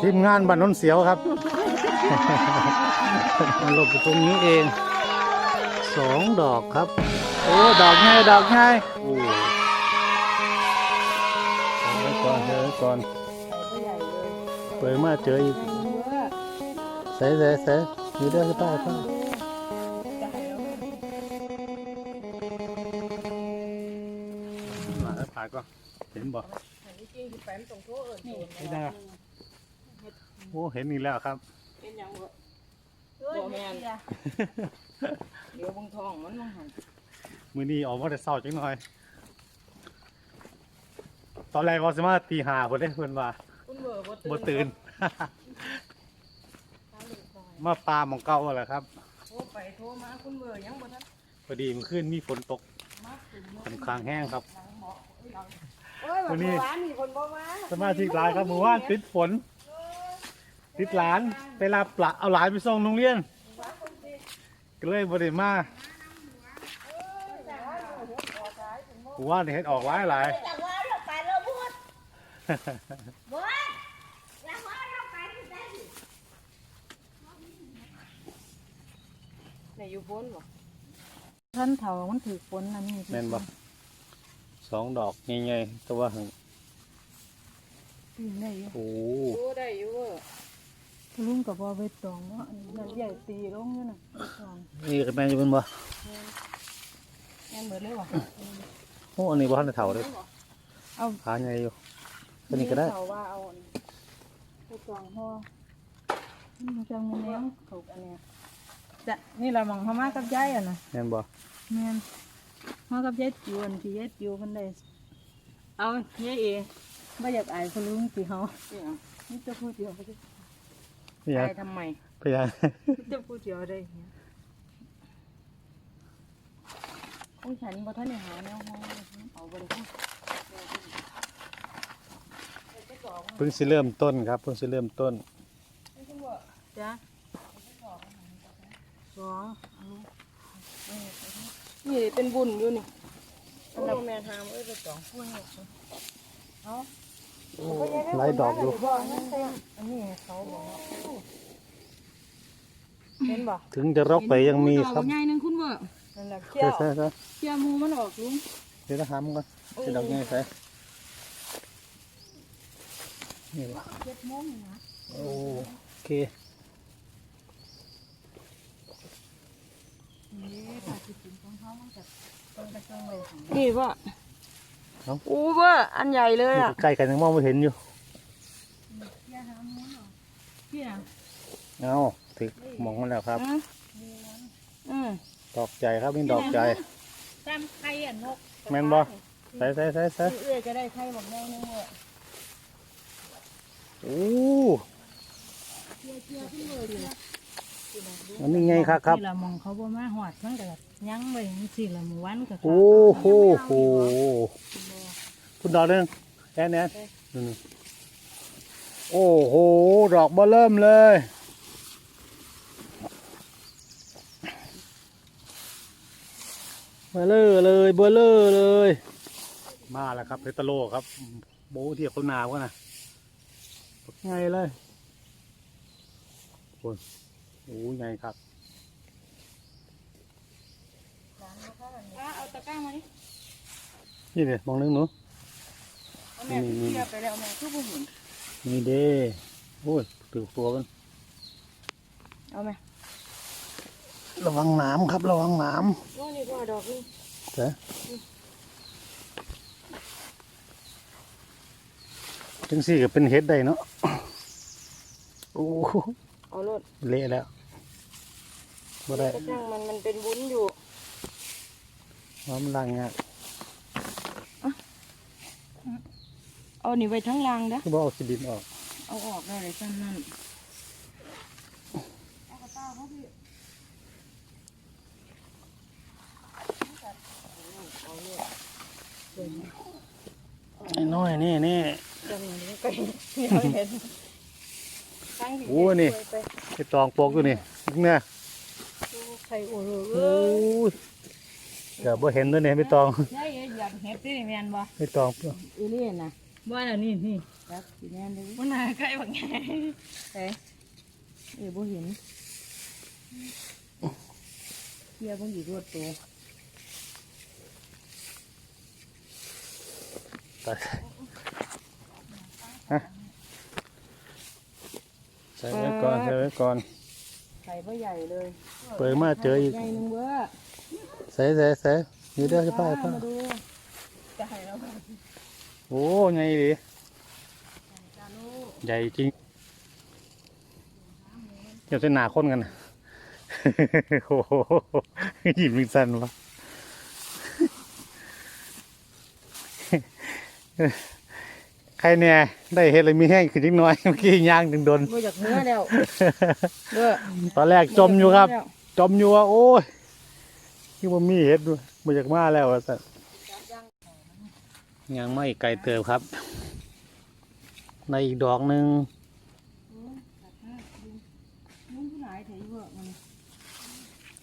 ทีมงานบ้านนนเสียวครับมาหลบอยู่ตรงนี้เองสองดอกครับ โอ้ดอกง่ายดอกง่ายโอ้เอาไว้ก่อนเอาไว้ก่อนเปิดมาเจออีกใส่ใส่ใส่อยู่ด้วยป้าป้ามาแล้วถ่ายก็เห็นบ่ จริงๆแฟนตรงโต๊ะเอิญนี่นี่นะโอ้เห็นอีกแล้วครับ เป็นยังบ่บ่แม่นเดี๋ยวเบงทองมันมังหันมือนี้ออกมาแต่เศร้าจังหน่อย ตอนแรกก็สมาตีหาเพิ่นได้เพิ่นว่าคุณเบอร์บ่บ่ตื่น มาปลาหมองเก่าแหละครับ โทรไปโทรมาคุณเบอร์ยังบ่ทันพอดีมันขึ้นมีฝนตกมาถึง ค่อนข้างแห้งครับหลังหมอเอ้ยวันนี้เมื่อวานมีคนบ่มาสมาชิกหลายครับหมู่บ้านติดฝน ติดหลานไปรับปละเอาหลานไปส่งโรงเรียน ก็เลยบริมาหมู่บ้านนี่เห็ดออกหลายหลายแต่ว่าเราไปเราพูดบอยแล้วว่าเราไปที่ไหนในอยู่พ้นบ่ ท่านเฒ่ามันถือฝนอันนี้แม่นบ่สองดอกใหญ่ๆตัวหึงปีนได้อยู่โอ้โอ้ได้อยู่เว้อลุงก็บ่ไปตองเนาะอันนั้นใหญ่ตีลงอยู่น่ะไปตองนี่ก็แม่นอยู่เป็นบ่แม่นเบิดเลยว่ะโอ้อันนี้บ่ทันได้เฒ่าเลยเอาขาใหญ่อยู่อันนี้ก็ได้เขาว่าเอาอันไปตองห่อมันจังแม่นเขาอันเนี้ย จะนี่เรามองเขามากับยายอะนะแม่นบ่แม่นมากับยายจิ๋วอันที่ยายจิ๋วเพิ่นได้เอายายเองบ่อยากอายคนลุงสิเฮานี่จะพูดเดียวบ่ได้พยายามอายทำไมพยายามจะพูดเดียวได้เนี่ยของฉันบ่ทันได้หาแนวห้องเอาบ่ได้เพิ่งสิเริ่มต้นครับเพิ่งสิเริ่มต้นจ้ะ สองนี่เป็นบุญอยู่นี่สำหรับแม่ทำเอ้ยไปสองพูดเนี่ยเอาหลายดอกอยู่บอกนั่นเต็มอันนี้เขาบอกว่าเห็นบ่ถึงจะรกไปยังมีครับใหญ่นึงคุณบ่นั่นแหละเขี้ใช่ยวใช่ใช่เขี้ยวหมูมันออกลุงเดี๋ยวจะหามันก่อนจะดอกใหญ่ใส่นี่บ่เจ็ดโมงนี่นะโอเค นี่ว่าอู้ว่าอันใหญ่เลยอะใกล้กันยังมองไม่เห็นอยู่ พี่อะเอาถึกมองมันแล้วครับ อืมอืมดอกใจครับนี่ดอกใจ ตามไข่อะนกแม่นบ่ ใส่ใส่ใส่ใส่เอื้อยก็ได้ไข่บอกแม่นึงเลยโอ้ อันนี้ไงครับครับนี่ละมองเขาบ่มาหอดมันก็ยั้งไว้จังซี่ละหมู่วันก็โอ้โหโหคุณดอกหนึงแอนแอนนี่นี่โอ้โห ดอกเบอเริ่มเลยเบอเลอร์เลยเบอเลอร์เลย มาแล้วครับเพชรโลครับ โบที่เขาหนาวกันนะไงเลยโอ้ย โอ้ยไงครับเอาตะกร้ามาดินี่เดี๋ยวมองนึงหนูเอาแม่เสียไปแล้วแม่คือบ่เห็นนี่เด้โอ้ยถือตัวมันเอาแม่ระวังหน้ำครับ ระวังหน้โอ้นี่ก็ดอกนี่ำเด้จังสี่ก็เป็นเฮ็ดได้เนาะโอ้โห เอารถเละแล้วบ่ได้กระทั่งมันมันเป็นวุ้นอยู่ว่ามันลังเงี้ยเอานี่ไว้ทั้งรางเด้อคือบ่เอาขี้ดินออก เอาออกได้เลยจังนั้นน้อยๆนี่นี่จังนั้นก็เห็นเอาเห็นตั้ง โอ้นี่ไปไอ้ตองโปกอยู่นี่เนี่ยใส่โอ้โหโอ้ยเกือบบ่เห็นด้วยเนี่ยไม่ตองใช่อยากเห็ดที่แมนบ่ไม่ตองอีเลี่ยนนะว่าแล้วนี่นี่จักสิแน่นเลยมันน่าใกล้บักไงเอ้เอ้บ่เห็นเฮียบ่อยู่รวดตัว ไปฮะใส่ไว้ก่อนใส่ไว้ก่อนไข่บ่ใหญ่เลยเปิดมาเจออีก ใหญ่หนึงเบ้อใส่ใส่ใส่นี่เด้อจะพาป้ามาดูจะให้เราโอ้ไงดิใหญ่จริงเดี๋ยวจะหนาคนกันนะ โอ้โหหยิบมิงสันวะใค รเนี่ยได้เห็ดอะไรมีแห้งขึ้นนิดหน่อย เมื่อกี้ย่างถึงโดนบ่อยากเนื้อแล้วเด้อตอนแรกจมอยู่ครับ จมอยู่ว่าโอ้ยที่ว่ามีเห็ดด้วยมาจากมาแล้วอะสัสยังไม่ไกลเติบครับ ในอีกดอกหนึ่งมึงผู้หลายเถอะอยู่เบ้อมัน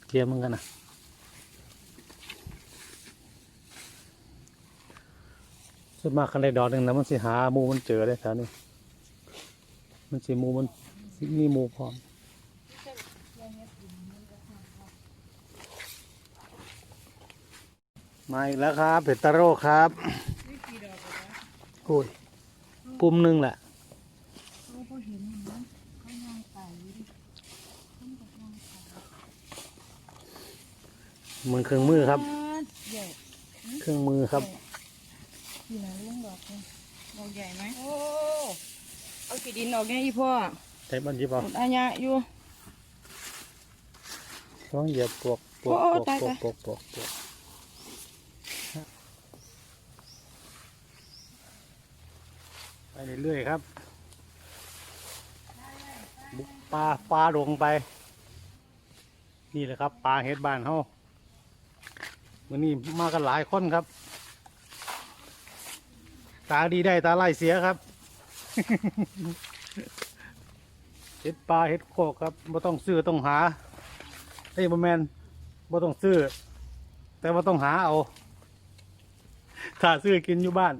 เทียมมันกันนะ ส่วนมากคันใดดอกหนึ่งแล้วมันสิหามูมันเจอได้แถวนี้มันสิมูมันสิมีมูพร้อมมาอีกแล้วครับเผ็ดตาโร่ครับโอ้ยปุ่มหนึ่งแหละมันเขาย่างเครื่องมือครับ เครื่องมือครับ ที่ไหนเรื่องดอกนี่ดอกใหญ่ไหมโอ้เอาขี้ดินออกแน่อีพ่อใช้บันยิบเอาหมดอาญะอยู่ต้องเหยียบปลวกปลวกโอ้ปลวกตายปลวกตายปลวกปลวกปลวกไปเรื่อยๆครับบุกปลาปลาลงไป นี่แหละครับปลาเฮ็ดบ้านเฮาวันนี้มากันหลายคนครับ ตาดีได้ตาไล่เสียครับเฮ็ดปลาเฮ็ดโคกครับไม่ต้องซื้อต้องหาเอ้ยบ่แมนบ่ต้องซื้อ แต่ว่าต้องหาเอาถ้าซื้อกินอยู่บ้าน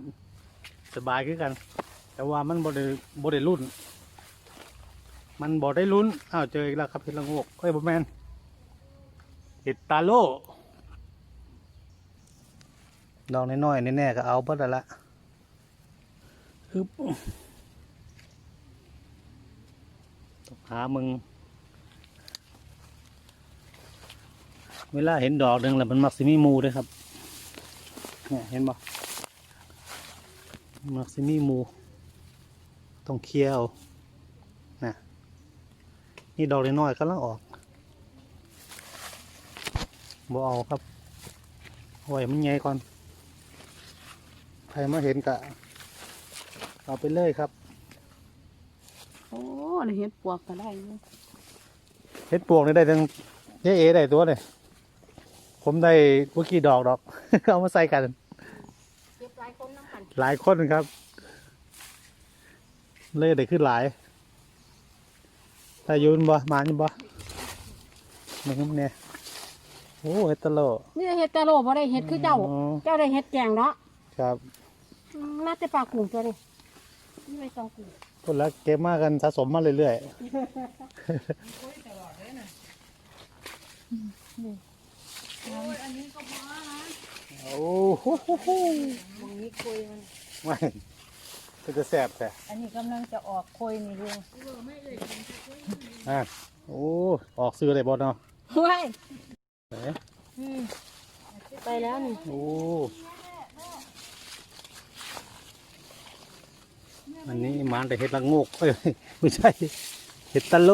สบายคือกัน แต่ว่ามันบ่ได้บ่ได้รุ่น มันบ่ได้ลุ้นอ้าวเจออีกแล้วครับเห็ดละงกเอ้ยบ่แมนเห็ดตาโลดอกน้อยๆแน่ๆก็เอาเบิดแล้วละ อึบต้องหามึง เวลาเห็นดอกหนึ่งแล้วมันมักสิมีมูด้วยครับ เนี่ยเห็นบ่มักสิมีมูต้องเคลียร์เอานะนี่ดอกน้อยๆกำลังออกบ่เอาครับเอาไว้มันใหญ่ก่อน ใครมาเห็นกะ เอาไปเลยครับ โอ้นี่เห็ดปวกก็ได้อยู่เห็ดปวกนี่ได้ทั้งเยเอได้ตัวเลยผมได้เมื่อกี้ดอกดอก เอามาใส่กัน เก็บหลายคนน้ำกันหลายคนครับ เลยได้ขึ้นหลายถ้าอยืนบ่มาอยู่บ่มันก็เนี่ยโอ้เฮดตะโลนี่เห็ดตะโลบ่ได้เห็ดคือเจ้าอ๋อเจ้าได้เห็ดแกงเนาะครับอืมน่าจะปลากุ้งตัวนี้ นี่ไปสองกุ้งคนละเก็บมากันสะสมมาเรื่อยๆโอ้โหโหโหตรงนี้คุยมัน ไม่ก็จะแสบแต่อันนี้กำลังจะออกคุยนี่ลุงอะโอ้ออกซื้ออะไรบอลเนาะเฮ้ยไหนอืมไปแล้วนี่โอ้ อันนี้หมันแต่เห็ดละโงกเอ้ยไม่ใช่เห็ดตะโล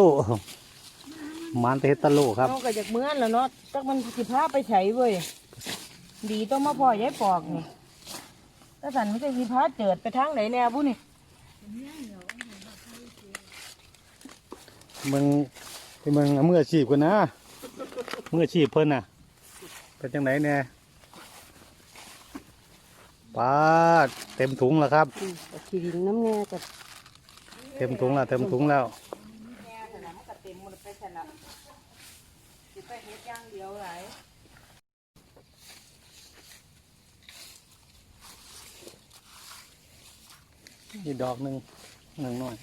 หมันแต่เห็ดตะโลครับน้องก็จากเมื่อนแล้วเนาะจักมันสิพาไปไฉเว้ย ดีต้องมาพ่อยายปอกนี่ถ้าสันมันจะสิพาเจิดไปทางไหนแน่บุนี่มึงที่มึงเอามืออาชีพกันนะมืออาชีพเพิ่นน่ะเป็นจังไหนแน่ ปาดเต็มถุงแล้วครับ อืมก็ขี้ดินน้ำแน่กับเต็มถุงแล้วเต็มถุงแล้วแน่สนามก็เต็มหมดไปสนามสิไปเฮ็ดอย่างเดียวหลายอีกดอกหนึ่งหนึ่งหน่อย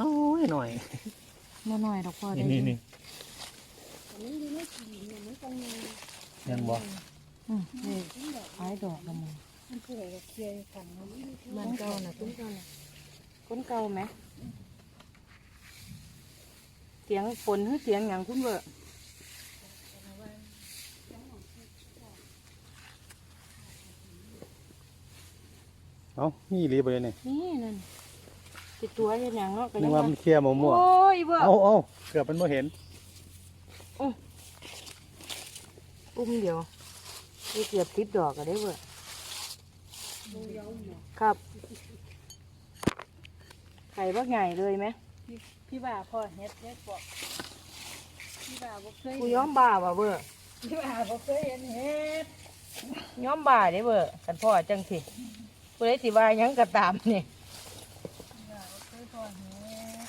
น้อยหน่อยน้อยน้อยดอกพ่อได้นี่นี่นี่เห็นบ่ อืมนี่ขายดอกละมึงมันคืออะไรเคลียร์ขันมันมันเก่าน่ะตุ้นเก่าน่ะคนเก่าไหมเสียงฝนหรือเสียงอย่างคุณเบอเอ้านี่รีบเลยนี่นี่นั่นติดตัวเห็นอย่างเนาะก็นึยักงว่าว่ามันเคลียร์หมมั่วโอ้ยเบอๆเอาเอาเกือบมันไม่เห็นอุ้มเดียว นี่เกือบติดดอกก็ได้เบอครับ ไข่บักใหญ่เลยไหม พี่บ่าพ่อเฮ็ดเฮ็ดบอกพี่บ่าบ่เคยกูย้อมบ่าว่ะเบอพี่บ่าบ่เคยเห็นเฮ็ดย้อมบ่าได้เบอกันพ่อจังสิกูได้สิว่าหยังกระตามนี่เคยพ่อเฮ็ด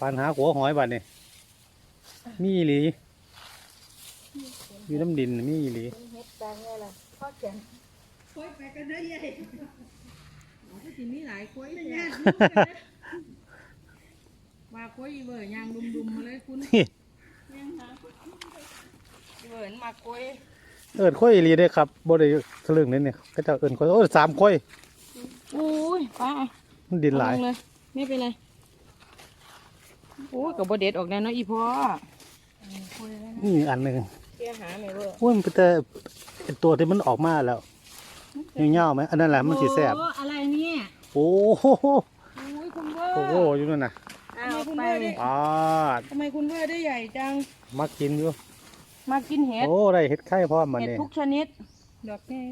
ปัญหาหัวหอยบัดนี่มีอีหลีอ ยู่น้ำดินมีอีหลีเฮ็ดจังไงล่ะพ่อแก่นคุยไปกันได้ใหญ่ก็สิมีหลายคุยเลยญาติว่าคุยเบอร์ยางดุมๆมาเลยคุณนี่เบอมาคุยเอิญค่อยอีหลีได้ครับบ่ได้ทะลึ่งนี่นี่ก็จะเอิญค่อยโอ้ยสามค่อยอุ้ยป้ามันดินหลายเอเลยไม่เป็นไรโอ้ยกับบเด็ดออกแน่เนาะอีพ่อนี่อีกอันหนึ่ง เกี่ยหาไม่เบอโอ้ยมันเป็นแต่ไอ้ตัวที่มันออกมาแล้วเงี้ยวๆไหมอันนั้นแหละมันสีแสบโอ้อะไรเนี่ยโอ้โหโอ้ยคุณเบอโอ้โหอยู่นั่นน่ะทำไมคุณเบอร์ได้อ่าทำไมคุณเบอร์ได้ใหญ่จัง มากินอยู่ มากินเห็ดโอ้ได้เห็ดไข่พร้อมมันเห็ดนี่ทุกชนิดดอกนี่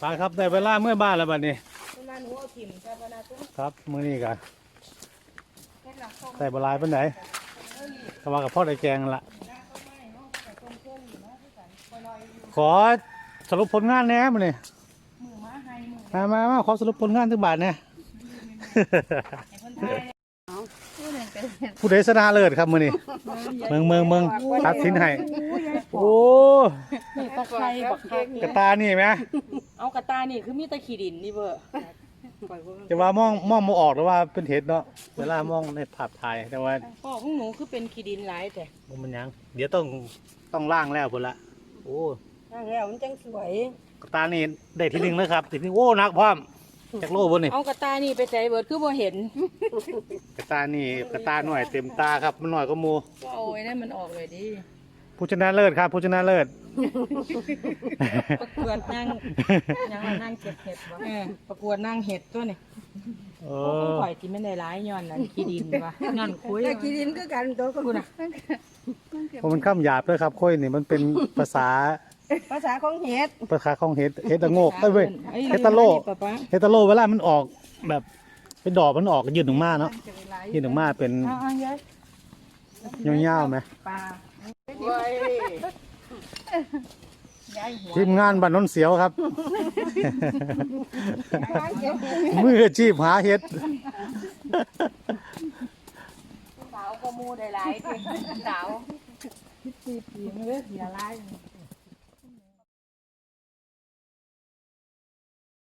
ไปครับได้เวลาเมื่อบ้านแล้วบัดนี้ เวลาหนูเอาถิ่มชาปนาตุ้มครับมื้อนี้กันเห็ดหลักส้ม ใส่บหลายเป็นไหนแต่ว่ากับพ่อได้แกงละ ขอสรุปผลงานแหน่มาเนี่ยมือมาให้มือมามามาขอสรุปผลงานทุกบาทเนี่ยให้คนไทยผู้หนึ่งเป็นผู้ใดชนะเลิศครับมื้อนี้เมืองเมืองเมืองตัดสินให้โอ้นี่ตะไคร้บักคักกระตานี่ไหมเอากระตานี่คือมีแตะขีดินนี่เบอร์ปล่อยเบอร์จะว่ามองมองมาออกหรือว่าเป็นเห็ดเนาะเวลามองในภาพถ่ายแต่ว่าพ่อของหนูคือเป็นขีดินหลายแต่มันยัง เดี๋ยวต้องต้องล่างแล้วพุ่นละโอ้ นั่งแล้วมันจังสวย กระตานี่ได้ที่หนึ่งแล้วครับที่หนึ่งโอ้หนักพร้อมจากโลบนนี่เอากระตานี่ไปใส่เบิร์ดคือบ่เห็นกระตานี่กระตาหน่อยเต็มตาครับมันหน่อยก็มูก็เอาไว้นั่นมันออกเลยดิผู้ชนะเลิศครับผู้ชนะเลิศประกวดนั่งยังว่านั่งเก็บเห็ดวะเออประกวดนั่งเห็ดตัวนี่เอโอ้อข่อยที่ไม่ได้ร้ายย้อนนั่นขี้ดินวะย้อนคุยแต่กินก็กันตัวก็คุณอะเพราะมันข้ามหยาบเลยครับค่อยนี่มันเป็นภาษา ภาษาของเห็ดภาษาของเห็ดเห็ดตะโงกเอ้ยเว้ยอ้เห็ดตะโลป้าป้าเฮดตาโลเวลามันออกแบบเป็นดอกมันออกยืดออกมาเนาะยืดออกมาเป็นเอาเอาเยอะยาวๆไหมปลาเว้ยยายหัวทีมงานบ้านโนนเสียวครับมืออาชีพหาเห็ดสาวก็มูได้หลายทีสาวปีปีไม่ได้เสียร้าย